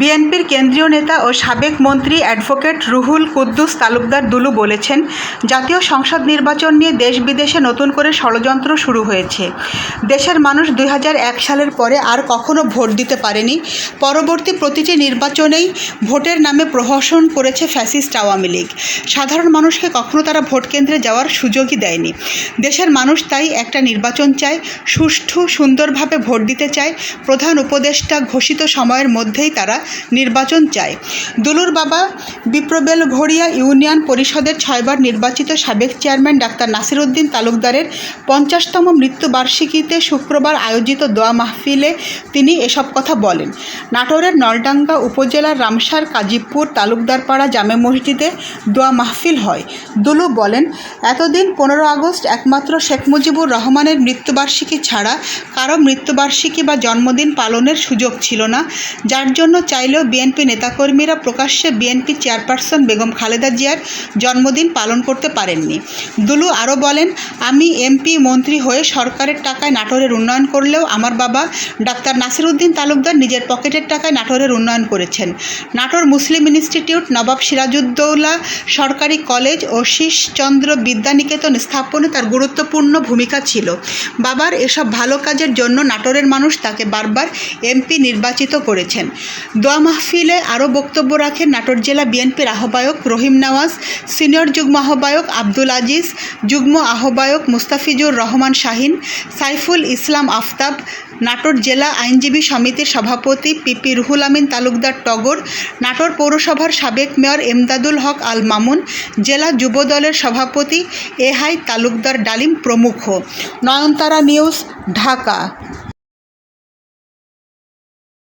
বিএনপির কেন্দ্রীয় নেতা ও সাবেক মন্ত্রী অ্যাডভোকেট রুহুল কুদ্দুস তালুকদার দুলু বলেছেন, জাতীয় সংসদ নির্বাচন নিয়ে দেশ বিদেশে নতুন করে ষড়যন্ত্র শুরু হয়েছে। দেশের মানুষ দুই হাজার এক সালের পরে আর কখনো ভোট দিতে পারেনি। পরবর্তী প্রতিটি নির্বাচনেই ভোটের নামে প্রহসন করেছে ফ্যাসিস্ট আওয়ামী লীগ। সাধারণ মানুষকে কখনো তারা ভোট কেন্দ্রে যাওয়ার সুযোগই দেয়নি। দেশের মানুষ তাই একটা নির্বাচন চায়, সুষ্ঠু সুন্দরভাবে ভোট দিতে চায়। প্রধান উপদেষ্টা ঘোষিত সময়ের মধ্যেই তারা নির্বাচন চায়। দুলুর বাবা বিপ্রবেল ঘড়িয়া ইউনিয়ন পরিষদের ছয়বার নির্বাচিত সাবেক চেয়ারম্যান ডাক্তার নাসির উদ্দিন তালুকদারের পঞ্চাশতম মৃত্যুবার্ষিকীতে শুক্রবার আয়োজিত দোয়া মাহফিলে তিনি এসব কথা বলেন। নাটোরের নলডাঙ্গা উপজেলার রামসার কাজীপুর তালুকদারপাড়া জামে মসজিদে দোয়া মাহফিল হয়। দুলু বলেন, এতদিন পনেরো আগস্ট একমাত্র শেখ মুজিবুর রহমানের মৃত্যুবার্ষিকী ছাড়া কারও মৃত্যুবার্ষিকী বা জন্মদিন পালনের সুযোগ ছিল না। যার জন্য চাইলেও বিএনপি নেতাকর্মীরা প্রকাশ্যে বিএনপি চেয়ারপারসন বেগম খালেদা জিয়ার জন্মদিন পালন করতে পারেননি। দুলু আরও বলেন, আমি এমপি, মন্ত্রী হয়ে সরকারের টাকায় নাটোরের উন্নয়ন করলেও আমার বাবা ডাক্তার নাসির উদ্দিন তালুকদার নিজের পকেটের টাকায় নাটোরের উন্নয়ন করেছেন। নাটোর মুসলিম ইনস্টিটিউট, নবাব সিরাজউদ্দৌলা সরকারি কলেজ ও শীষচন্দ্র বিদ্যানিকেতন স্থাপনে তার গুরুত্বপূর্ণ ভূমিকা ছিল। বাবার এসব ভালো কাজের জন্য নাটোরের মানুষ তাকে বারবার এমপি নির্বাচিত করেছেন। দোয়া মাহফিলে আরও বক্তব্য রাখেন নাটোর জেলা বিএনপির আহ্বায়ক রহিম নওয়াজ, সিনিয়র যুগ্ম আহ্বায়ক আব্দুল আজিজ, যুগ্ম আহ্বায়ক মুস্তাফিজুর রহমান শাহিন, সাইফুল ইসলাম আফতাব, নাটোর জেলা আইনজীবী সমিতির সভাপতি পিপি রুহুল আমিন তালুকদার টগর, নাটোর পৌরসভার সাবেক মেয়র এমদাদুল হক আল মামুন জেলা যুব দলের সভাপতি এহাই তালুকদার ডালিম প্রমুখ। নয়নতারা নিউজ, ঢাকা।